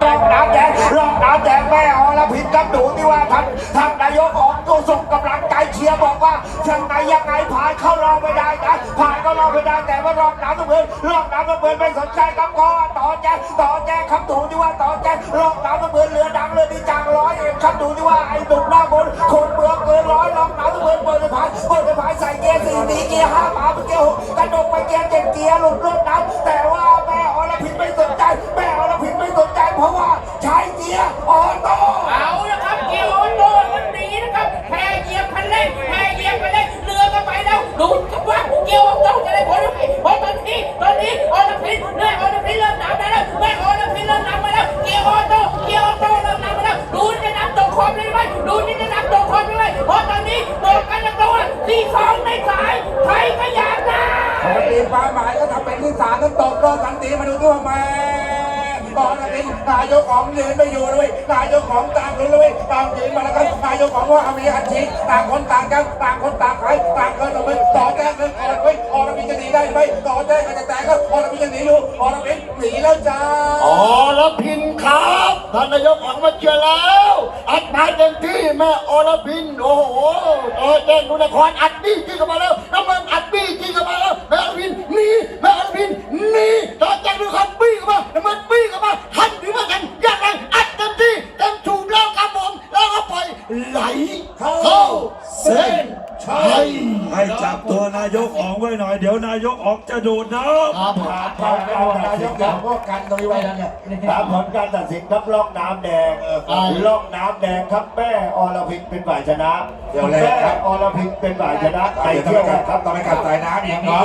รองน้ำแดงรองน้ำแดงแม่อรพินครับดูที่ว่าท่านท่านนายกออกตัวส่งกำลังใจเชียร์บอกว่ายังไงยังไงผ่านเข้ารองไม่ได้นะผ่านก็รองไม่ได้แต่ว่ารองน้ำตะเบินรองน้ำตะเบินไม่สนใจครับก็ต่อแจ้งต่อแจ้งครับดูที่ว่าต่อแจ้งรองน้ำตะเบินเรือดังเรือดีจางร้อยเองครับดูที่ว่าไอ้หนุ่มหน้าบนคนเมืองเกินร้อยรองน้ำตะเบินเปิดสายเปิดสายใส่เกียร์สี่ตีเกียร์ห้าหมาเป็นเกียร์หกกระดกไปเกียร์เจ็ดเกียร์หลุดรถ ความหมายก็ทำเป็นที่สามต้องตกรอบทันทีมาดูตัวแม่ตอนนี้นายกของยืนไม่อยู่เลยนายกของต่างคนเลยต่างยืนมาแล้วครับนายกของว่ามีอาชีต่างคนต่างกันต่างคนต่างขายต่างคนต่างเป็นต่อแจ้งเงินออกไว้ออกมีจะหนีได้ไหมต่อแจ้งกันจะแตกก็ออกมีจะหนีอยู่ออกมีหนีแล้วจ้าอรพินครับท่านนายกออกมาเชียร์แล้วอัดมาเต็มที่แม่อรพินโอ้โหต่อแจ้งดูนครอัดบี้จี้เข้ามาแล้วน้ำมัน เข้าเส้นชัยให้จับตัวนายกออกไว้หน่อย เดี๋ยวนายกออกจะโดดน้ำครับเราเรานายกอย่างพวกกันตรงนี้ไว้แล้วเนี่ยตามผลการตัดสินครับล่องน้ำแดงล่องน้ำแดงครับแม่อรพินเป็นฝ่ายชนะเดี๋ยวเลยครับแม่อรพินเป็นฝ่ายชนะไปเดี๋ยวต้องเที่ยวไปกักันนครับต้องไปกัดสายน้ำอีกเนาะ